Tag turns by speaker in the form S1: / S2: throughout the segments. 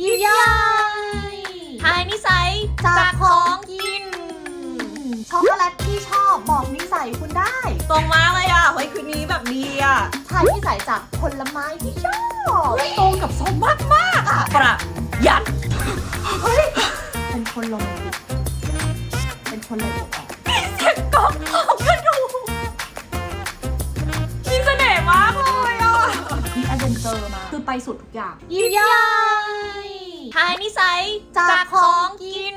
S1: ยิบย่อย
S2: ทายนิสัย
S1: จากของ
S2: กิน
S1: ช็อกโกแลตที่ชอบบอกนิสัยคุณได้
S2: ตรงมากเลยอะเฮ้ยคืนนี้แบบดีอะ
S1: ทายนิสัยจากผลไม้ที่ชอบตรงกับสมมากมากๆอะ
S2: ประหยัด
S1: เฮ้ยเป็นคนโรแมนติกเป็นคนเลยอกอ่อน
S2: เสียงกรอบของกระดูกมีเสน่ห์มากเลยอะ
S1: มีอเดนเจอร์มาคือไปสุดทุกอย่าง
S2: ยิบย่อย ทายนิสัย
S1: จากของกิ
S2: น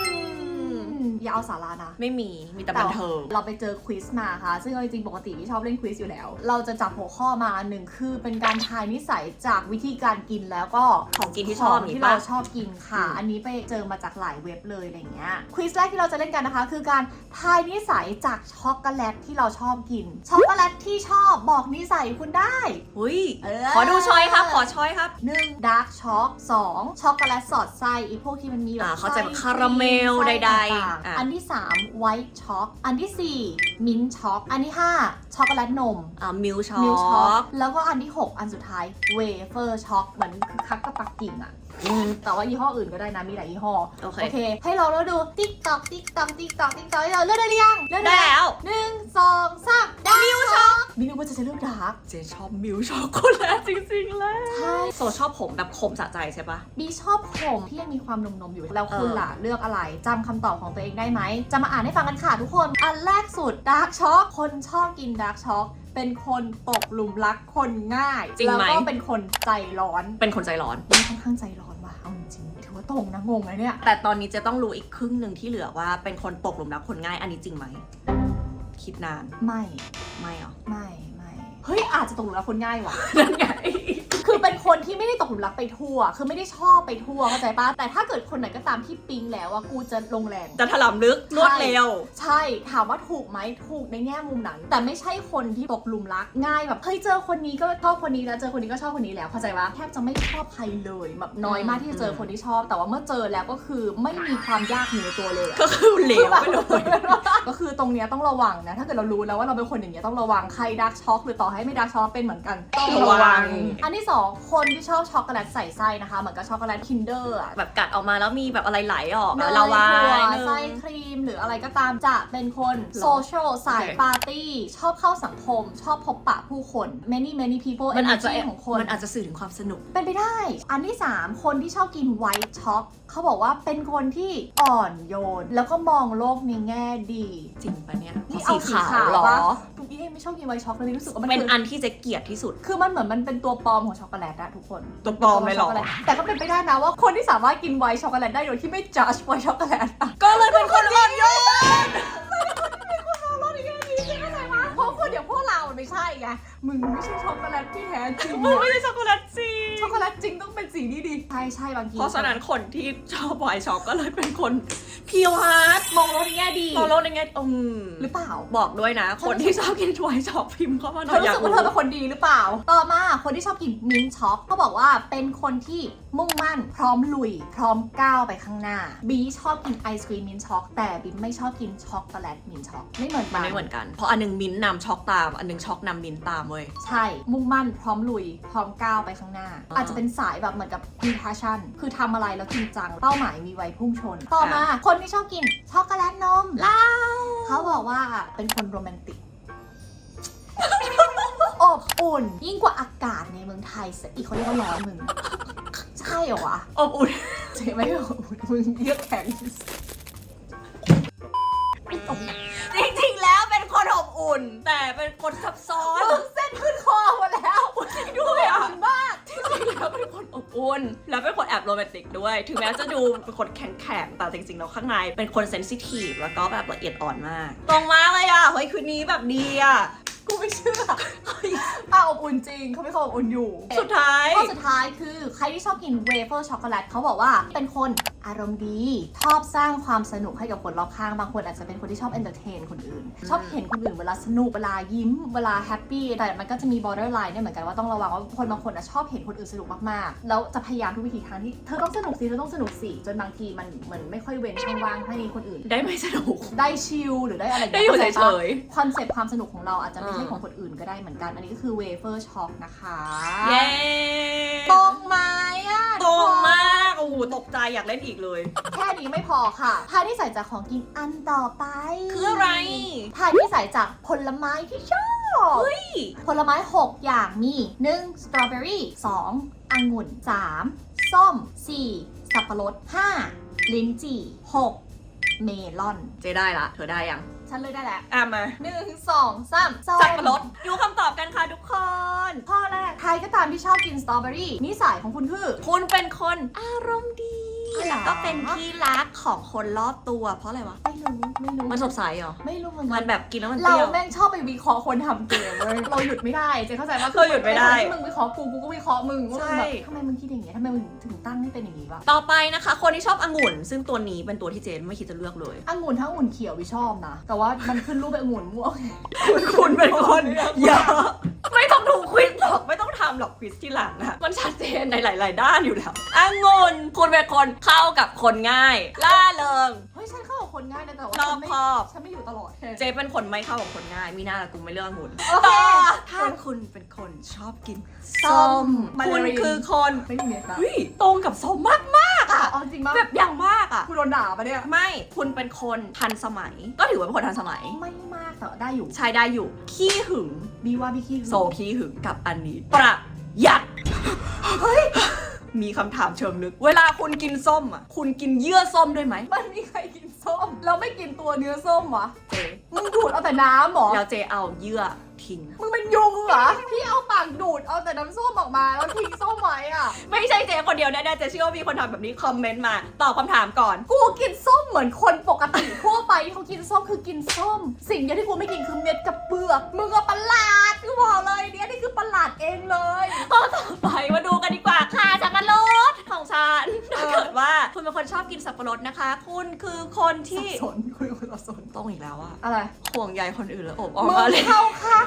S1: อย่าเอาสาระนะ
S2: ไม่มี มีแต่บันเทิง
S1: เราไปเจอควิสมาค่ะ ซึ่งเอาจริงๆ ปกติที่ชอบเล่นควิสอยู่แล้ว เราจะจับหัวข้อมาหนึ่งคือเป็นการทายนิสัยจากวิธีการกินแล้วก็
S2: ของกินที่ชอบ
S1: ขง
S2: มี
S1: ที่
S2: ปะ
S1: เราชอบกินค่ะ
S2: อืม
S1: อันนี้ไปเจอมาจากหลายเว็บเลยอะไรเงี้ย ควิสแรกที่เราจะเล่นกันนะคะ คือการทายนิสัยจากช็อกโกแลตที่เราชอบกิน ช็อกโกแลตที่ชอบบอกนิสัยคุณได้
S2: อุ้ย
S1: เออ
S2: ขอดูช้อยครับ ขอช้อยครับ
S1: หนึ่งดาร์กช็อกสองช็อกโกแลตสอดไส้อีพวกที่มันมีแบบ
S2: อ่าเข้าใจแบบ
S1: ไส้
S2: คาราเมล
S1: ไส้
S2: ใดๆ
S1: ต่างๆ
S2: อะ
S1: อันที่3ไวท์ช็อกอันที่4มิ้นช็อกอันที่ 5 ช็อกโกแลตนม
S2: อ่ามิลช็อ
S1: มิลช็อก
S2: ก
S1: แล้วก็อันที่ 6 อันสุดท้ายเวเฟอร์ช็อกเหมือนคือคักกับปักกิ่งอะ แต่ว่ายี่ห้ออื่นก็ได้นะ มีหลายยี่ห้อ
S2: โอเค
S1: โอเค ให้เราแล้วดู ติ๊กตอก ติ๊กตอก ติ๊กตอก ติ๊กตอกให้เราเลือกได้หรือยังเลือก
S2: ได้
S1: ได้
S2: แล้ว
S1: หนึ่งสองสามดาร์กมิลช็อกมิลว่าจะเลือกดาร์ก
S2: เจชอบมิลช็อกโกแลตจริงๆเลย
S1: ใช่
S2: โซชอบผมแบบขมสะใจใช่ปะ
S1: บีชอบผมที่ยังมีความนมๆอยู่ แล้วคุณ
S2: เออ
S1: ล่ะเลือกอะไรจำคำตอบของตัวเองได้ไหม จะมาอ่านให้ฟังกันค่ะทุกคน อันแรกสุดดาร์กช็อก คนชอบกินดาร์กช็อกเป็นคนตกหลุมรักคนง่าย
S2: จริง
S1: แล้ว
S2: ไหม
S1: ก็เป็นคนใจร้อน
S2: เป็นคนใจร้อน
S1: นี่ค่อนข้างใจร้อนว่ะ เอาจริงๆถือว่าตรงนะงงนะเนี่ย
S2: แต่ตอนนี้เจะต้องรู้อีกครึ่งหนึ่งที่เหลือว่าเป็นคนตกหลุมรักคนง่ายอันนี้จริงไหม คิดนาน
S1: ไม่
S2: ไม่เหรอ
S1: ไม่ไม่เฮ้ยอาจจะตกหลุมรักคนง่ายว่ะ
S2: นั่นไง
S1: คือ เป็นคนที่ไม่ได้ตกหลุมรักไปทั่ว คือไม่ได้ชอบไปทั่วเข้าใจปะแต่ถ้าเกิดคนไหนก็ตามที่ปิ๊งแล้วว่ากูจะลงแรง
S2: จะถลำลึกรวดเร็ว
S1: ใช่ถามว่าถูกไหมถูกในแง่มุมนั้น แต่ไม่ใช่คนที่ตกหลุมรักง่ายแบบเฮ้ยเจอคนนี้ก็ชอบคนนี้แล้วเจอคนนี้ก็ชอบคนนี้แล้วเข้าใจปะแทบจะไม่ชอบใครเลยแบบน้อยมากที่จะเจอคนที่ชอบ แต่ว่าเมื่อเจอแล้วก็คือไม่มีความยากอยู่ในตัวเลยอะ
S2: ก็คือเหลวไปเลย
S1: ก็คือตรงเนี้ยต้องระวังนะ ถ้าเกิดเรารู้แล้วว่าเราเป็นคนอย่างเงี้ยต้องระวังใครดักช็อกหรือต่อให้ไม่ดักช็อกเป็นเหมือนกันต้องระ
S2: ระวั
S1: วัง
S2: ง
S1: อันที่สองคนที่ชอบช็อกโกแลตใส่ไส้นะคะ เหมือนกับช็อกโกแลตคินเดอร์อะ
S2: แบบกัดออกมาแล้วมีแบบอะไรไหลออก
S1: เนย
S2: ละวา
S1: ถั่วย
S2: หนึ่ง
S1: ไส้ครีมหรืออะไรก็ตามจะเป็นคน
S2: หรอ
S1: โซเชียลสาย
S2: โอเค
S1: ปาร์ตี้ ชอบเข้าสังคม ชอบพบปะผู้คน many many people
S2: มันอาจจะ
S1: energy ของคน
S2: มันอาจจะสื่อถึงความสนุก
S1: เป็นไปได้ อันที่ 3 คนที่ชอบกินไวท์ช็อกเขาบอกว่าเป็นคนที่อ่อนโยน แล้วก็มองโลกในแง่ดี
S2: จริงปะเนี่ย
S1: นี่
S2: สี
S1: เอาสี
S2: ขาว
S1: ขาว
S2: เหรอ
S1: ปะทุกที่ไม่ชอบกินไวท์ช็อกเลยรู้สึกว่ามัน
S2: เป็น
S1: คือ
S2: อันที่เจะเกลียดที่สุด
S1: คือมันเหมือนมันเป็นตัวปลอมของช็อกโกแลตอะทุกคน
S2: ตัวปลอมไหมหรอ
S1: ช็กโกแลตแต่ก็เป็นไปได้นะว่าคนที่สามารถกินไวท์ช็อกโกแลตได้โดยที่ไม่จัดไวท์ช็อกโกแลตอะ
S2: ก็เลยเป็นคนอ่อนโยน
S1: นไม่ใช่ไงมึงไม่ใช่ช็อกโกแลตที่แท้จริง
S2: มึงไม่ใช่ช็อกโกแลตจริง
S1: ช็อกโกแลตจริงต้องเป็นสีนี้ดีใช่ใช่บางที
S2: เพราะฉะนั้นคนที่ชอบไวน์ช็อกก็เลยเป็นคนเพียวฮาร์ด
S1: มองโลกในแง่ดี
S2: มองโลกในแง่อืม
S1: หรือเปล่า
S2: บอกด้วยนะ คนที่ชอบกินไวน์ช็อกพิมพ์เข้ามาห
S1: เธ
S2: น่อ
S1: อย
S2: อยา
S1: รู้
S2: ก
S1: สึกว่าเธอเป็นคนดีหรือเปล่า ต่อมาคนที่ชอบกินมิ้นท์ช็อกเขาบอกว่าเป็นคนที่มุ่งมั่น พร้อมลุย พร้อมก้าวไปข้างหน้า บีชอบกินไอศครีมมิ้นท์ช็อกแต่บีไม่ชอบกินช็อกโกแลตมิ้นท์ช็อกไม่เหมือน
S2: มั
S1: กันน
S2: ไม่เหมือนกัน เพราะอันหนึงมิ้นท์นำช็อกตาม อันหนึงช็อกนำมิ้นท์ตามเว้ย
S1: ใช่ มุ่งมั่น พร้อมลุย พร้อมก้าวไปข้างหน้า
S2: อ๋ออ
S1: อาจจะเป็นสายแบบเหมือนกับมี passion คือทำอะไรแล้วจริงจัง เป้าหมายมีไว้พุ่งชน ต่อมาคนที่ชอบกินช็อกโกแลตนม
S2: เล่า
S1: เขาบอกว่าเป็นคนโรแมนติก อบอุ่น ยิ่งกว่าอากาศในเมืองไทยซะอีกเขาเรียกว่าร้อนมึง ใช่เหรอวะ
S2: อบอุ่น
S1: ใช่ไหมอบอุ่นมึงเยือกแข็ง
S2: จริงๆแล้วเป็นคนอบอุ่น แต่เป็นคนซับซ้อน
S1: มึงเส้นขึ้นค
S2: น แล้วเป็นคนแอบโรแมนติกด้วย ถึงแม้จะดูเป็นคนแข็งๆแต่จริงๆแล้วข้างใน เป็นคนเซนซิทีฟแล้วก็แบบละเอียดอ่อนมาก ตรงมากเลยอะ เฮ้ยคืนนี้แบบดีอะ
S1: กูไม่เชื่ออะอบอุ่นจริง เขาไม่เขาอบอุ่นอยู่
S2: สุดท้าย
S1: ข้อสุดท้ายคือใครที่ชอบกินเวเฟอร์ช็อกโกแลตเขาบอกว่าเป็นคน อารมณ์ดี ชอบสร้างความสนุกให้กับคนรอบข้าง บางคนอาจจะเป็นคนที่ชอบเอนเตอร์เทนคนอื่น ชอบเห็นคนอื่นเวลาสนุกเวลายิ้มเวลาแฮปปี้ แต่มันก็จะมี borderline เนี่ยเหมือนกันว่าต้องระวังว่าคนบางคนอะชอบเห็นคนอื่นสนุกมากๆ แล้วจะพยายามทุกวิธีทางที่เธอต้องสนุกสิเธอต้องสนุกสิ จนบางทีมันเหมือนไม่ค่อยเว้นช่องว่างให้คนอื่น
S2: ได้ไม่สนุก
S1: ได้ชิลหรือได้อะไราง
S2: ได้
S1: งี้
S2: อยู่
S1: ข้าใจ
S2: เฉ
S1: ปะ
S2: ย
S1: คอนเซปต์ความสนุกของเราอาจจะไม่ใช่
S2: อ่า
S1: ของคนอื่นก็ได้เหมือนกัน อันนี้ก็คือเวเฟอร์ช็อกนะคะ
S2: ๆเย้
S1: ตรงไหมอะ
S2: ตรงมาก โอ้โหตกใจอยากเล่นอีกเลย
S1: แค่นี้ไม่พอค่ะทายที่ใส่จากของกินอันต่อไป
S2: คืออะไร
S1: ทายที่ใส่จากผลไม้ที่ชอบ
S2: เฮ้ย
S1: ผลไม้ 6 อย่างมี 1. สตรอเบอรี่ 2. องุ่น 3. ส้ม 4. สับปะรด 5. ลิ้นจี่ 6. เมลอน
S2: เจได้ละ เธอได้ยัง
S1: ฉันเลยได้แล้ว
S2: อะมา
S1: หนึ่งสองสามส้ม
S2: สับปะรดดูคำตอบกันค่ะทุกคน
S1: ข้อแรก ใครก็ตามที่ชอบกินสตรอเบอรี่นิสัยของคุณคือ
S2: คุณเป็นคนอารมณ์ดี
S1: อ๋อเหรอ
S2: แล้วก็เป็นที่รักของคนรอบตัว เพราะอะไรวะ
S1: ไม่รู้ไม่รู้
S2: มันสดใสเหรอ
S1: ไม่รู้เหมือน
S2: มั
S1: กันน
S2: แบบกินแล้วมันเป
S1: เรา
S2: รี้ยว
S1: แม่งชอบไปวิเคราะห์คนทำเกมเว้ยเราหยุดไม่ได้เจ๊เข้าใจปะ
S2: เราหยุดไม่ได้
S1: ที่มึงวิเคราะห์กูกูก็วิเคราะห์มึงว่ามึงแบบ
S2: ใช่
S1: ทำไมมึงคิดอย่างเงี้ยทำไมมึงถึงตั้งให้เป็นอย่างงี้วะ
S2: ต่อไปนะคะ คนที่ชอบองุ่น ซึ่งตัวนี้เป็นตัวที่เจนไม่คิดจะเลือกเลย
S1: องุ่นถ้าองุ่นเขียววิชอบนะแต่ว่ามันขึ้นรูปเป็นองุ่นม่วง
S2: คุณเป็นคนเยอะ ไม่ต้องดูควิสหรอกไม่ต้องทำหรอกควิสที่หลังอะมันชัดเจนในหลาย ๆ ด้านอยู่แล้วองุ่นคุณเป็นคนเข้ากับคนง่าย ล่าเริง
S1: เฮ้ยฉันเข้ากับคนง่ายนะแต่ว่าร
S2: อบ
S1: ฉันไม่
S2: คอบ
S1: ฉันไม่อยู่ตลอด
S2: เจเป็นคนไม่เข้ากับคนง่าย มีหน้าละกูไม่เลือกองุ่น
S1: โอเค
S2: ต่อถ้าคุณเป็นคนชอบกิน
S1: ส้ม
S2: คุณคือคน
S1: ไม่มีเม็ดนะ
S2: เฮ้ยตรงกับส้มมากมาก
S1: อะเอาจริงปะ
S2: แบบอย่างมากอะ
S1: กูโดนด่าปะเนี่ย
S2: ไม่คุณเป็นคนทันสมัย ก็ถือว่าเป็นคนทันสมัย
S1: ไม่มากแต่ได้อยู่
S2: ใช้ได้อยู่ ขี้หึง
S1: บีว่าพี่ขี้
S2: โซขี้หึงกับอันนี้ประหยัด
S1: เฮ้ย
S2: มีคำถามเชิงลึก เวลาคุณกินส้มอะ คุณกินเยื่อส้มด้วยไหม
S1: มันมีใครกินส้มแล้วไม่กินตัวเนื้อส้มวะ
S2: เจ
S1: มึงดูดเอาแต่น้ำเหรอ
S2: แล้วเจเอาเยื่อ ทิ้ง
S1: มึงเป็นยุงเหรอ พี่เอาปากดูด เอาแต่น้ำส้มออกมา แล้วทิ้งส้มไว้อะ
S2: ไม่ใช่เจคนเดียวแน่ๆเจเชื่อว่ามีคนทำแบบนี้คอมเมนต์มา ตอบคำถามก่อน
S1: กูกินส้มเหมือนคนปกติทั่วไปที่เขากินส้มคือกินส้ม สิ่งเดียวที่กูไม่กินคือเม็ดกับเปลือก มึงก็ประหลาดกูบอกเลยเนี่ยนี่คือประหลาดเองเลย
S2: ข้อต่อไปมาดูกันดีกว่าค่ะสับปะรดของฉันถ้าเกิดว่าคุณเป็นคนชอบกินสับปะรดนะคะ คุณคือคนที่
S1: สับสนคุยกับสับสน
S2: ต้องอีกแล้วอะ
S1: อะไร
S2: ห่วงใยคนอื่นแล้วอบอ้อม
S1: มึง
S2: มาเลย
S1: เข้าข้างตัวเองแน่ๆ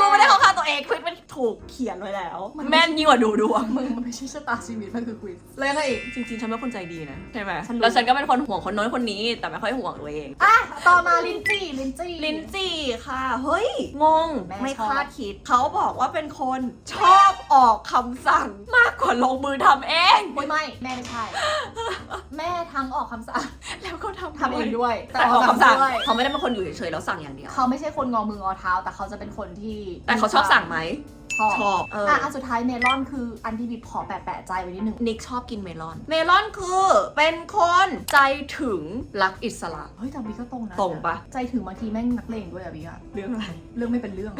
S2: กูไม่ได้เข้าข้างตัวเองควิดมัน ถูกเขียนไว้แล้ว
S1: มัน
S2: แม่นยิ่งกว่าดูดวง
S1: มึงมันไม่ใช่ชะตาชีวิตมันคือควิสเลยอะไรอีก
S2: จริงๆ ฉันเป็นคนใจดีนะใช่ไหม
S1: ฉันรู้
S2: แล้วฉันก็เป็นคนห่วงคนโน้นคนนี้ แต่ไม่ค่อยห่วงตัวเอง
S1: อะต่อมาลินจี้ลินจี้
S2: ลินจีค่ะ เฮ้ย งง
S1: แม่
S2: ไม่
S1: ชอบ
S2: คาดคิด เขาบอกว่าเป็นคนชอบออกคำสั่งมากกว่าลงมือทำเอง
S1: ไม่ไม่แม่ไม่ใช่ แม่ทั้งออกคำสั่ง
S2: แล้วก็ทำ
S1: ทำเองด้วย
S2: แต่ออกคำสั่ง
S1: ด้วย
S2: เขาไม่ได้เป็นคนอยู่เฉยๆแล้วสั่งอย่างเดียว
S1: เขาไม่ใช่คนงอมืองอเท้า แต่เขาจะเป็นคนที่
S2: แต่เขาชอบสั่งไหม
S1: ชอบ
S2: ชอบเออ
S1: อะอันสุดท้ายเมลอนคืออันที่บีบขอแปะแปะๆใจไว้นิดนึง
S2: นิกชอบกินเมลอน เมลอนคือเป็นคนใจถึงรักอิสระ
S1: เฮ้ยแต่บีก็ตรงนะ
S2: ตรงปะ
S1: ใจถึงบางทีแม่งนักเลงด้วยอะบีอะ
S2: เรื่องอะไร
S1: เรื่องไม่เป็นเรื่อง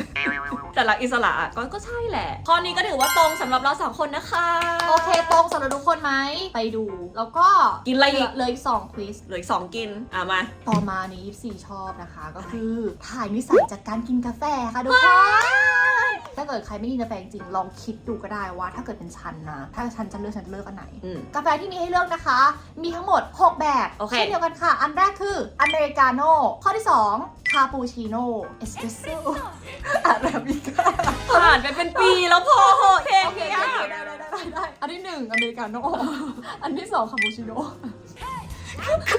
S2: แต่รักอิสระอะก็ก็ใช่แหละข้อนี้ก็ถือว่าตรงสำหรับเราสองคนนะคะ
S1: โอเคตรงสำหรับทุกคนไหมไปดู แล้วก็
S2: กินอะไรอีก
S1: เหลืออีกสองควิส
S2: เหลืออีกสองกิน อะมา
S1: ต่อมานี้ยิปซีชอบนะคะ ก็คือถ่ายนิสัยจากการกินกาแฟค่ะทุกคน ถ้าเกิดใครไม่กินกาแฟจริงๆลองคิดดูก็ได้ว่า ถ้าเกิดเป็นฉันนะถ้าฉันจะเลือกฉันจะเลือกอันไหน
S2: อืม
S1: กาแฟที่มีให้เลือกนะคะ มีทั้งหมด 6 แบบ
S2: โอเค
S1: เช่นเดียวกันค่ะ อันแรกคืออเมริกาโน่ข้อที่ 2 คาปูชิโน่เอสเปรสโซ่อาราบิก้า
S2: ผ่านไปเป็นปีแล้วพอเหอะเพลง
S1: โอเค
S2: เนี้ย
S1: ได้ได้ได้ได้ได้อันที่หนึ่งอเมริกาโน่อันที่สองคาปูชิโน่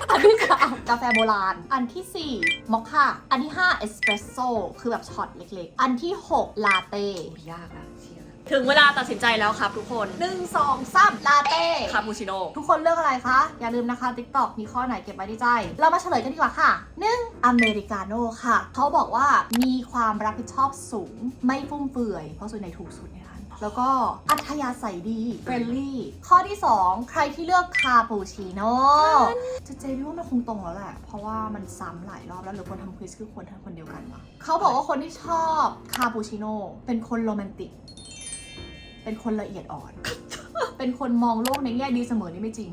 S1: อันที่สามกาแฟโบราณ อันที่สี่มอคค่า อันที่ห้าเอสเปรสโซ่คือแบบช็อตเล็กๆ อันที่หกลาเต้
S2: ยากอะเชียร์ถึงเวลาตัดสินใจแล้วครับทุกคน
S1: หนึ่งสองสามลาเต้
S2: คาปูชิโน่
S1: ทุกคนเลือกอะไรคะ อย่าลืมนะคะ TikTok มีข้อไหนเก็บไว้ในใจ เรามาเฉลยกันดีกว่าค่ะ 1. อเมริกาโน่ค่ะ เขาบอกว่ามีความรับผิดชอบสูง ไม่ฟุ่มเฟือย เพราะส่วนใหญ่ถูกสุดในร้าน แล้วก็อัธยาศัยดีเฟรนลี่ข้อที่ 2 ใครที่เลือกคาปูชิโน่จะเจพี่ว่ามันคงตรงแล้วแหละ เพราะว่ามันซ้ำหลายรอบแล้วหรือคนทำควิสคือคนทั้งคนเดียวกันวะเขาบอกว่าคนที่ชอบคาปูชิโน่เป็นคนโรแมนติก เป็นคนละเอียดอ่อน เป็นคนมองโลกในแง่ดีเสมอนี่ไม่จริง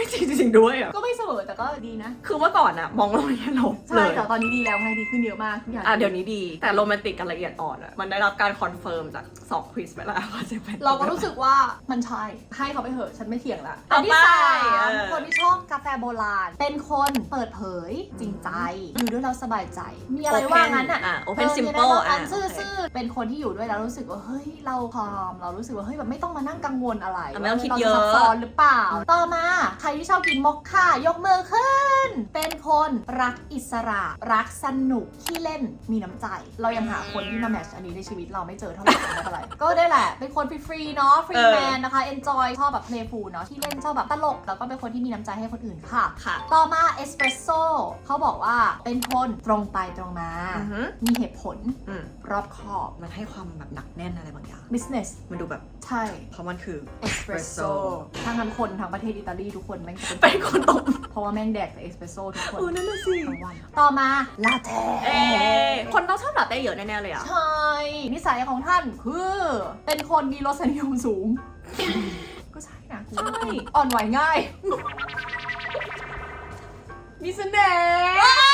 S2: ไม่จริงจริงๆด้วยอะ
S1: ก็ไม่เสมอแต่ก็ดีนะ
S2: คือเมื่อก่อนอะมองเราแย่ลบเล
S1: ใช่
S2: ย
S1: แต่ตอนนี้ดีแล้วไงดีขึ้นเยอะมากทุกอย่าง
S2: อะเดี๋ยวนี้ดี แต่โรแมนติกกับละเอียดอ่อนอะมันได้รับการคอนเฟิร์มจากสองควิสไปแล้วว่าจะเป็น
S1: เราก็รู้สึกว่ามันใช่ให้เขาไปเถอะฉันไม่เถียงละ
S2: ต่อไป
S1: อันที่สาม
S2: เออ
S1: คนที่ชอบกาแฟโบราณ เป็นคนเปิดเผยจริงใจอยู่ด้วยเราสบายใจ มีอะไรว่างั้นอะ
S2: อะ
S1: เอ
S2: open
S1: อมีอะไร
S2: simple
S1: ว่า
S2: อะ
S1: งั้นซื่อๆ เป็นคนที่อยู่ด้วยแล้วรู้สึกว่าเฮ้ยเราพร้อมเรารู้สึกว่าเฮ้ยแบบไม่ต้องมานั่งกังวลอะไร
S2: อะไม่ต้องคิด
S1: ว่า
S2: เยอะ
S1: ราจซับซ้อนหรือเปล่า ต่อมาใครที่ชอบกินมอคค่ายกมือขึ้น เป็นคนรักอิสระ รักสนุกขี้เล่นมีน้ำใจ เรายังหาคนที่มาแมทช์อันนี้ในชีวิตเราไม่เจอเท่าไหร่ไม่เป็นไรก็ได้แหละ เป็นคนฟรีๆเนาะฟรี
S2: เออ
S1: แมนนะคะ enjoy ชอบแบบ playful เนาะที่เล่นชอบแบบตลก แล้วก็เป็นคนที่มีน้ำใจให้คนอื่นค่ะ
S2: ค่ะ
S1: ต่อมาเอสเปรสโซ่เขาบอกว่าเป็นคนตรงไปตรงมา
S2: อือหือ
S1: มีเหตุผล
S2: อืม
S1: รอบคอบ
S2: มันให้ความแบบหนักแน่นอะไรบางอย่าง
S1: business
S2: มันดูแบบ
S1: ใช่
S2: เพราะมันคือ
S1: เอสเปรสโซ่ทั้งทั้งคนทั้งประเทศอิตาลีทุกคนแม่งจะ
S2: เป็
S1: เป็น
S2: นคนตก
S1: เพราะว่าแม่งแดกแต่เอสเปรสโซ่ทุกคน
S2: เออนั่นน่ะสิ
S1: ทั้งวันต่อมาลาเต้
S2: เอ๊ะคนต้องชอบลาเต้เยอะแน่ๆเลยอะ
S1: ใช่นิสัยของท่านคือเป็นคนมีรสนิยมสูง ก็ใช่นะกู
S2: ใช่
S1: อ่อนไหวง่ายมีเสน่ห์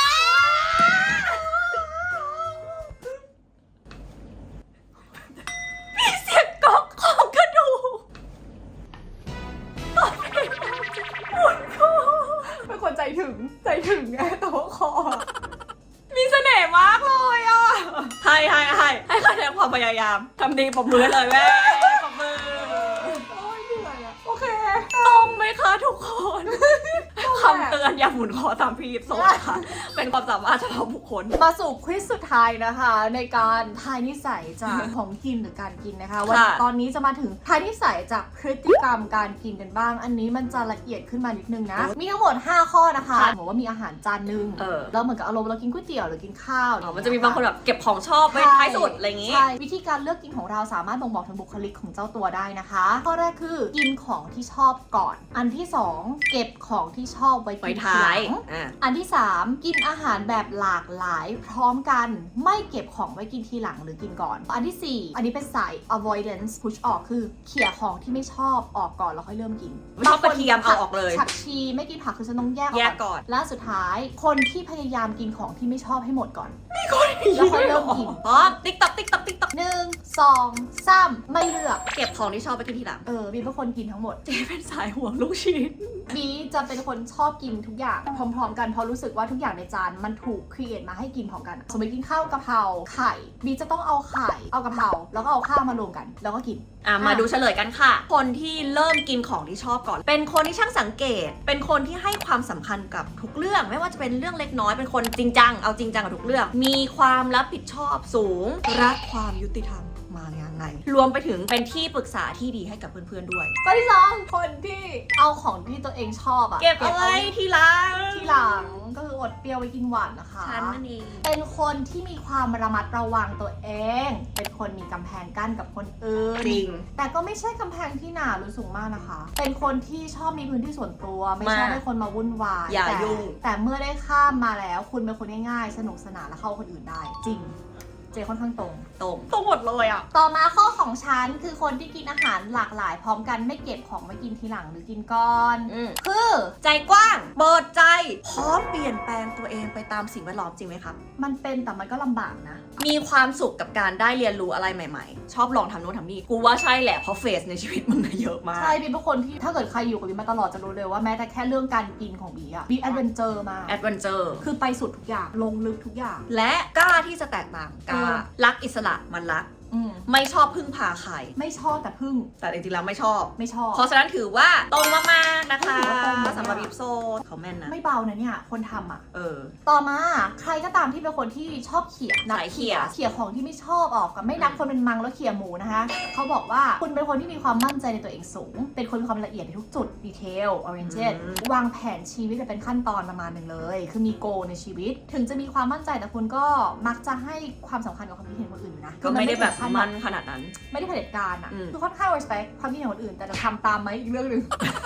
S2: ยายามทำดีปรบมือให้เลยแม่ปรบมือ
S1: โอ้ยเหนื่อยอะโอเค
S2: ตรงไหมคะทุกคนคำเตือนอย่าหมุนคอตามพี่ยิปโซนะคะเป็นความสามารถเฉพาะบุค คล
S1: มาสู่ควิสสุดท้ายนะคะ ในการทายนิสัยจากของกินหรือการกินนะคะวัน
S2: ค่ะ
S1: ตอนนี้จะมาถึงทายนิสัยจากพฤติกรรมการกินกันบ้าง อันนี้มันจะละเอียดขึ้นมานิดนึงนะ มีทั้งหมด 5 ข้อนะคะสมมติว่ามีอาหารจานหนึง
S2: เออ
S1: แล้วเหมือนกับอารมณ์เรากินก๋วยเตี๋ยวหรือกินข้าว
S2: อ๋อมันจะมีบางคนแบบเก็บของชอบไว้ท้ายสุดอะไรอย่างงี้
S1: ใช่วิธีการเลือกกินของเราสามารถบ่งบอกถึงบุคลิกของเจ้าตัวได้นะคะ ข้อแรกคือกินของที่ชอบก่อน อันที่สองเก็บของที่ชอบไว้
S2: ไว้
S1: กินที
S2: ท้า
S1: หลั
S2: ย
S1: ง
S2: อะ
S1: อันที่ 3 กินอาหารแบบหลากหลายพร้อมกันไม่เก็บของไว้กินทีหลังหรือกินก่อน อันที่ 4 อันนี้เป็นสาย avoidance push ออกคือเขี่ยของที่ไม่ชอบออกก่อนแล้วค่อยเริ่มกิน
S2: ไม่ชอบกระเทียมเอาออกเลย
S1: ผักชีไม่กินผักคือฉันต้องแยก
S2: แยกก่อน
S1: และสุดท้ายคนที่พยายามกินของที่ไม่ชอบให้หมดก่อนแล้วค่อยเริ่มกิน
S2: อ๋อติ๊กต๊อกติ๊กต๊อกติ๊กต๊อก
S1: หนึ่ง สองสามไม่เลือก
S2: เก็บของที่ชอบไปกินทีหลัง
S1: เออบีเป็นคนกินทั้งหมด
S2: เจ๊เป็นสายห่วงลูกชิ้น
S1: บีจะเป็นคนชอบกินทุกอย่างพร้อมๆ กันเพราะรู้สึกว่าทุกอย่างในจานมันถูกครีเอทมาให้กินพร้อมกัน สมมติกินข้าวกะเพราไข่บีจะต้องเอาไข่ เอากะเพราแล้วก็เอาข้าวมารวมกัน แล้วก็กิน
S2: อะมาดูเฉลยกันค่ะ คนที่เริ่มกินของที่ชอบก่อน เป็นคนที่ช่างสังเกต เป็นคนที่ให้ความสำคัญกับทุกเรื่อง ไม่ว่าจะเป็นเรื่องเล็กน้อย เป็นคนจริงจัง เอาจริงจังกับทุกเรื่อง มีความรับผิดชอบสูง รักความยุติธรรมมายัง ไง รวมไปถึงเป็นที่ปรึกษาที่ดีให้กับเพื่อนๆด้วย
S1: ข้อที่สองคนที่เอาของที่ตัวเองชอบอะ
S2: เก็บเอาไว้ทีหลัง
S1: ที่หลังก็คืออดเปรี้ยวไว้กินหวานนะคะ
S2: ฉันนั่นเอง
S1: เป็นคนที่มีความระมัดระวังตัวเอง เป็นคนมีกำแพงกั้นกับคนอื่น
S2: จริง
S1: แต่ก็ไม่ใช่กำแพงที่หนาหรือสูงมากนะคะ เป็นคนที่ชอบมีพื้นที่ส่วนตัว ไม่ชอบ
S2: มาก
S1: ให้คนมาวุ่นวาย
S2: อย่า
S1: แต่
S2: ยุ่ง
S1: แต่เมื่อได้ข้ามมาแล้ว คุณเป็นคนง่ายๆ สนุกสนานและเข้าคนอื่นได้ จริง เจค่อนข้างตรง
S2: ตรงตรงหมดเลยอะ
S1: ต่อมาข้อของฉันคือคนที่กินอาหารหลากหลาย พร้อมกันไม่เก็บของไว้กินทีหลังหรือกินก่อน
S2: อืม
S1: คือ
S2: ใจกว้างเปิดใจ พร้อมเปลี่ยนแปลงตัวเองไปตามสิ่งแวดล้อมจริงไหมครับ
S1: มันเป็นแต่มันก็ลำบากนะ
S2: มีความสุขกับการได้เรียนรู้อะไรใหม่ๆ ชอบลองทำโน้นทำนี่ กูว่าใช่แหละเพราะเฟสในชีวิตมึงอะเยอะมาก
S1: ใช่บีเป็นคนที่ถ้าเกิดใครอยู่กับบีมาตลอดจะรู้เลยว่าแม้แต่แค่เรื่องการกินของบีอะบีแอดเวนเจอร์มาก
S2: แอดเวนเจอร์
S1: คือไปสุดทุกอย่างลงลึกทุกอย่าง
S2: และกล้าที่จะแตกต่างกล้า
S1: เออ
S2: รักอิสระมันรัก
S1: อืม
S2: ไม่ชอบพึ่งพาใคร
S1: ไม่ชอบแต่พึ่ง
S2: แต่จริงๆแล้วไม่ชอบ
S1: ไม่ชอบ
S2: เพราะฉะนั้นถือว่าตรงมากๆนะคะ
S1: ถือว่าตรงมาก
S2: สำหรับยิปโซเขาแม่นนะ
S1: ไม่เบานะเนี่ย คนทำอะ
S2: เออ
S1: ต่อมาใครก็ตามที่เป็นคนที่ชอบเขี่ยนั
S2: สายเขี่ย
S1: เขี่ยของที่ไม่ชอบออกกับไม่นับคนเป็นมังแล้วเขี่ยหมูนะคะ เขาบอกว่าคุณเป็นคนที่มีความมั่นใจในตัวเองสูง เป็นคนมีความละเอียดในทุกจุดดีเทล oriented วางแผนชีวิตเป็นขั้นตอนประมาณหนึ่งเลย คือมีโกในชีวิต ถึงจะมีความมั่นใจแต่คุณก็มักจะให้ความสำคัญกับความคิดเห็นคนอื่นอยู่นะ
S2: ก็ไม่ได้แบบ
S1: คือ
S2: มันขนาดนั้น
S1: ไม่ได้เผด็จการอะ
S2: อืม
S1: คือค่อนข้าง respect ความคิดเห็นคนอื่น แต่จะทำตามไหมอีกเรื่องหนึ่ง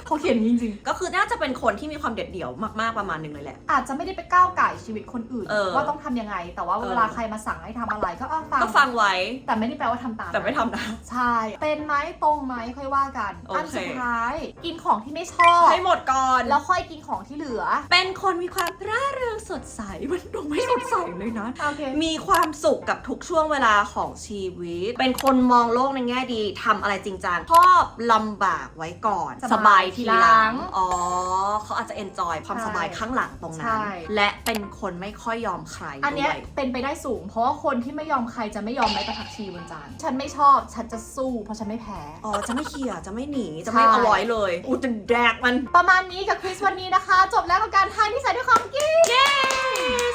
S1: เขาเขียนอย่างนี้จริงๆ
S2: ก็คือน่าจะเป็นคนที่มีความเด็ดเดี่ยวมากๆประมาณหนึ่งเลยแหละ
S1: อาจจะไม่ได้ไปก้าวไก่ายชีวิตคนอื่น
S2: เออ
S1: ว่าต้องทำยังไง แต่ว่า
S2: เออ
S1: เวลาใครมาสั่งให้ทำอะไรก็อ้าฟัง
S2: ก็ฟังไว้
S1: แต่ไม่ได้แปลว่าทำตาม
S2: แต่ไม่ทำนะ
S1: ใช่ เป็นไหมตรงไหมค่อยว่ากัน
S2: โอเค
S1: อันสุดท้าย กินของที่ไม่ชอบ
S2: ให้หมดก่อน
S1: แล้วค่อยกินของที่เหลือ
S2: เป็นคนมีความร่าเริงสดใส มันดูไม่สดใสเลยนะ
S1: โอเค
S2: มีความสุขกับทุกช่วงเวลาของชีวิต เป็นคนมองโลกในแง่ดีทำอะไรจริงจังชอบลำบากไว้ก่อน
S1: สบายทีหลัง
S2: อ๋อเขาอาจจะเอนจอยความ
S1: ใช่
S2: สบายข้างหลังตรงนั้
S1: ใช่
S2: นและเป็นคนไม่ค่อยยอมใคร
S1: อันเนี้ย
S2: ด้วย
S1: เป็นไปได้สูง เพราะว่าคนที่ไม่ยอมใครจะไม่ยอมแม้แต่ผักชีบนจานฉันไม่ชอบฉันจะสู้เพราะฉันไม่แพ้
S2: อ๋อจะไม่เขี่ยจะไม่หนีจะไม่
S1: ใช่
S2: อร่อยเลยอูจะแดกมัน
S1: ประมาณนี้กับควิสวันนี้นะคะ จบแล้วกับการทานที่ใส่ด้วยความกิ๊ก
S2: เย้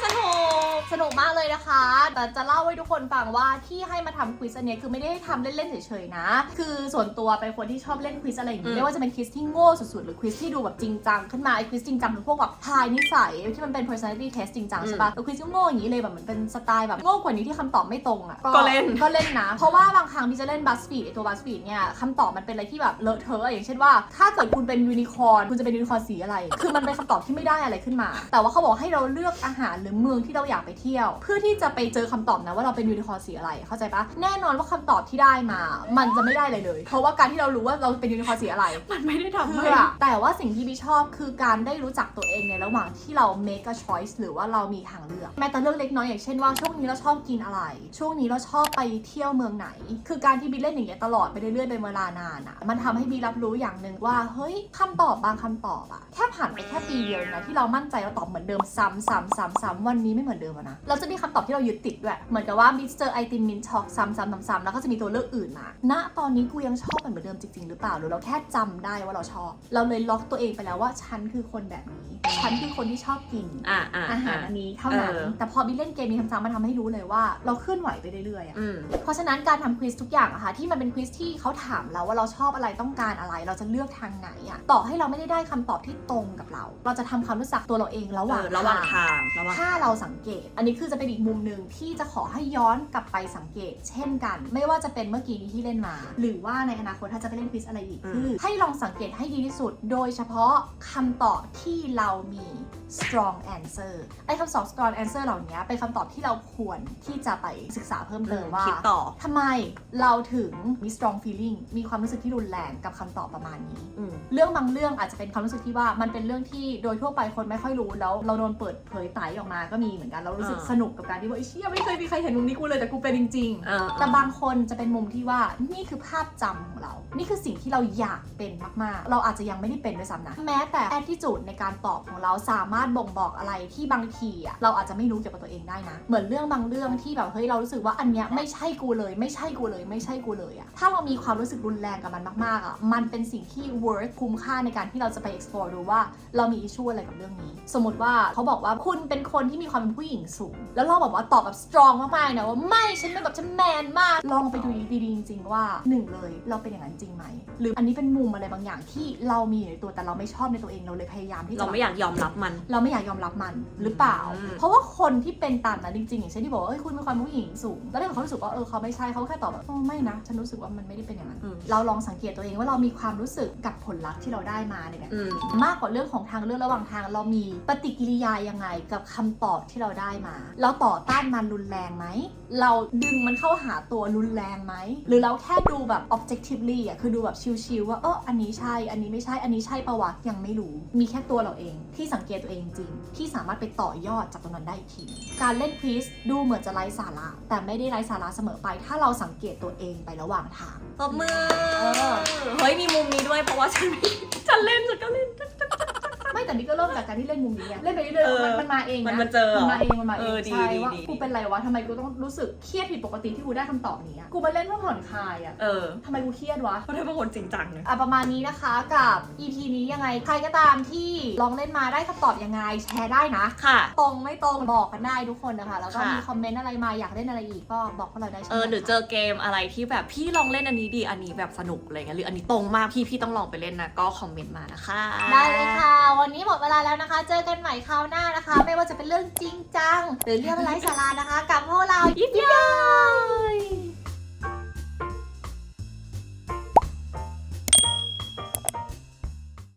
S2: สนุก
S1: สนุกมากเลยนะคะแต่จะเล่าให้ทุกคนฟังว่าที่ให้มาทำควิสอันเนี้ยคือไม่ได้ให้ทำเล่นๆเฉยๆนะ คือส่วนตัวเป็นคนที่ชอบเล่นควิสอะไรอย่าง
S2: อื
S1: นี้
S2: ม
S1: ไม่ว่าจะเป็นควิสที่โง่สุดๆ หรือควิสที่ดูแบบจริงจังขึ้นมาไอ้ควิสจริงจังคือพวกแบบทายนิสัยที่มันเป็น personality test จริงจังใช่ปะแต่ควิสที่โง่อย่างนี้เลยแบบเหมือนเป็นสไตล์แบบโง่กว่านี้ที่คำตอบไม่ตรงอะ
S2: ก็เล่น
S1: ก็เล่นนะ เพราะว่าบางครั้งที่จะเล่น BuzzFeed ไอตัว BuzzFeed เนี่ยคำตอบมันเป็นอะไรที่แบบเลอะเทอะอะอย่างเช่นว่า ถ้าเกิดคุณเป็นยูนิคอร์นคุณจะเป็นยูนิคอร์นสีอะไร คือมันเป็นคำตอบที่ไม่ได้อะไรขึ้นมา แต่ว่าเขาบอกให้เราเลือกอาหารหรือเมืองที่เราอยากไปเที่ยว เพื่อที่จะไปเจอคำตอบนะว่าเราเป็นยูนิคอร์นสีอะไรเข้าใจปะแน่นอนว่าคำตอบที่ได้มา มันจะไม่ได้เลยเลย เพราะว่าการที่เรารู้ว่าเราเป็นยูนิคอร์นสีอะไร
S2: มันไม่ได้ทำให้
S1: เพื่อแต่ว่าสิ่งที่พี่ชอบคือการได้รู้จักตัวเองในระหว่างที่เรา make a choice หรือว่าเรามีทางเลือกแม้แต่เรื่องเล็กน้อยอย่างเช่นว่าช่วงนี้เราชอบกินอะไร ช่วงนี้เราชอบไปเที่ยวเมืองไหน คือการที่บีเล่นอย่างเงี้ยตลอดไปเรื่อยๆเป็นเวลานานอะมันทำให้บีรับรู้อย่างหนึ่งว่าเฮ้ยคำตอบบางคำตอบอะแค่ผ่านไปแค่ปีเดียวเองนะที่เรามั่นใจเราตอบเหมือนเดิมซ้ำซ้ำซ้ำซ้ำวันนี้ไม่เหมือนเดิมอะนะ เราจะมีคำตอบที่เรายึดติดด้วย เหมือนกับว่ามิสเตอร์ไอติมมินช็อกซ้ำซ้ำซ้ำซ้ำแล้วก็จะมีตัวเลือกอื่นมา ณ ตอนนี้กูยังชอบมันเหมือนเดิมจริงๆ หรือเปล่า หรือเราแค่จำได้ว่าเราชอบ เราเลยล็อกตัวเองไปแล้วว่าฉันคือคนแบบนี้ ฉันคือคนที่ชอบกิน
S2: อ่าอ่า
S1: อาหารอันนี้เท่านั้น
S2: เออ
S1: แต่พอบิเล่นเกมนี้ซ้ำๆมันทำให้รู้เลยว่า เราเคลื่อนไหวไปเรื่อยๆอะ
S2: อืม
S1: เพราะฉะนั้นการทำควิสทุกอย่างอะค่ะที่มันเป็นควิสที่เขาถามเราว่าเราชอบอะไรต้องการอะไร เราจะเลือกทางไหนอะต่อให้เราไม่ได้ได้คำตอบที่ตรงกับเรา เราจะทำความรู้จักตัวเราเองระหว่าง
S2: เออระหว่างทางระหว่าง
S1: ถ้าเราสังเกตอันนี้คือจะเป็นอีกมุมหนึ่งที่จะขอให้ย้อนกลับไปสังเกต เช่นกัน ไม่ว่าจะเป็นเมื่อกี้นี้ที่เล่นมา หรือว่าในอนาคตถ้าจะไปเล่นควิสอะไรอีก
S2: อืม
S1: คือ ให้ลองสังเกตให้ดีที่สุด โดยเฉพาะคำตอบที่เรามี strong answer ไอ้คำตอบ strong answer เหล่านี้เป็นคำตอบที่เราควรที่จะไปศึกษาเพิ่มเติมว่า
S2: คิดต่อ
S1: ทำไมเราถึงมี strong feeling มีความรู้สึกที่รุนแรงกับคำตอบประมาณนี้
S2: อืม
S1: เรื่องบางเรื่องอาจจะเป็นความรู้สึกที่ว่ามันเป็นเรื่องที่โดยทั่วไปคนไม่ค่อยรู้แล้วเราโดนเปิดเผยไตออกมาก็มีเหมือนกันเรารู้สึก
S2: อ่า
S1: สนุกกับการที่ว่าไอ้เชี่ยไม่เคยมีใครเห็นมุมนี้กูเลยแต่กูเป็นจริง
S2: เออ
S1: ๆแต่บางคนจะเป็นมุมที่ว่านี่คือภาพจำของเรา นี่คือสิ่งที่เราอยากเป็นมากๆ เราอาจจะยังไม่ได้เป็นด้วยซ้ำนะ แม้แต่ attitude ในการตอบของเราสามารถบ่งบอกอะไรที่บางทีอะเราอาจจะไม่รู้เกี่ยวกับตัวเองได้นะ เหมือนเรื่องบางเรื่องที่แบบเฮ้ยเรารู้สึกว่าอันเนี้ยไม่ใช่กูเลย ไม่ใช่กูเลย ไม่ใช่กูเลยอะถ้าเรามีความรู้สึกรุนแรงกับมันมากๆอะมันเป็นสิ่งที่ worth คุ้มค่าในการที่เราจะไป explore ดูว่าเรามี issue อะไรกับเรื่องนี้ สมมติว่าเขาบอกว่าคุณเป็นคนที่มีความเป็นผู้หญิงสูง แล้วเราบอกว่าตอบแบบ strong มากๆนะว่าไม่ฉันเป็นแบบฉันแมนมาก ลองไปดูดีๆจริงๆว่าหนึ่งเลยเราเป็นอย่างนั้นจริงไหม หรืออันนี้เป็นมุมอะไรบางอย่างที่เรามีอยู่ในตัวแต่เราไม่ชอบในตัวเองเราเลยพยายามที่จะ
S2: เราไม่อยากยอมรับมัน
S1: เราไม่อยากยอมรับมันหรือเปล่า
S2: อืม
S1: เพราะว่าคนที่เป็นตามนั้นจริงๆอย่างเช่นที่บอกว่าเอ้ยคุณเป็นความผู้หญิงสูง แล้วถ้าเกิดเขารู้สึกว่าเออเขาไม่ใช่เขาแค่ตอบแบบโอ้ไม่นะฉันรู้สึกว่ามันไม่ได้เป็นอย่างนั้น
S2: อืม
S1: เราลองสังเกตตัวเองว่าเรามีความรู้สึกกับผลลัพธ์ที่เราได้มาในแบบ
S2: อืม
S1: มากกว่าเรื่องของทางเลือกระหว่างทางเรามีปฏิกิริยายังไงกับคำตอบที่เราได้มาเราต่อต้านมันรุนแรงไหม เราดึงมันเข้าหาตัวรุนแรงไหม หรือเราแค่ดูแบบ objectively อะ คือดูแบบชิลๆว่า เอออันนี้ใช่ อันนี้ไม่ใช่ อันนี้ใช่ปะวะยังไม่รู้ มีแค่ตัวเราเองที่สังเกตตัวเองจริงๆที่สามารถไปต่อยอดจากตรงนั้นได้อีกที การเล่นควิสดูเหมือนจะไร้สาระ แต่ไม่ได้ไร้สาระเสมอไป ถ้าเราสังเกตตัวเองไประหว่างทาง
S2: ตบมือ
S1: เออ
S2: เฮ้ย มีมุมนี้ด้วย เพราะว่าฉันไม่ฉันเล่นฉันก็เล่น
S1: ไม่ แต่นี่ก็เริ่มจากการที่เล่นมุมนี้ไงเล่นไปเรื่อย
S2: เออ
S1: ๆมันมันมาเอง
S2: มัน
S1: นะ
S2: มันเจอเหรอ
S1: มันมาเองมันมาเอ
S2: เองอดี
S1: ใช่
S2: ดี
S1: ว่า
S2: ดี
S1: กูเป็นไรวะทำไมกูต้องรู้สึกเครียดผิดปกติที่กูได้คำตอบนี้อะกูมาเล่นเพื่อผ่อนคลายอะ
S2: เออ
S1: ทำไมกูเครียดวะ
S2: เพราะเธอเป็นคนจริงจังเลย
S1: อะประมาณนี้นะคะกับ EP นี้ยังไงใครก็ตามที่ลองเล่นมาได้คำตอบยังไงแชร์ได้นะ
S2: ค่ะ
S1: ตรงไม่ตรงบอกกันได้ทุกคนนะคะ แล้วก็
S2: ค่ะ
S1: มีคอมเมนต์อะไรมาอยากเล่นอะไรอีกก็บอกพวกเราได้ใช่ไห
S2: เอ
S1: ม
S2: อหรือเจอเกมอะไรที่แบบพี่ลองเล่นอันนี้ดี อันนี้แบบสนุกอะไรเงี้ยหรืออันนี้ตรงมากพี่พี่ต้องลองไปเล่นนะก็คอมเมนต์มานะคะ
S1: ได้เลยค่ะ วันนี้หมดเวลาแล้วนะคะ เจอกันใหม่คราวหน้านะคะ ไม่ว่าจะเป็นเรื่องจริงจัง หรือเรื่องไร้สาระนะคะ กับพวกเรายิบย่อย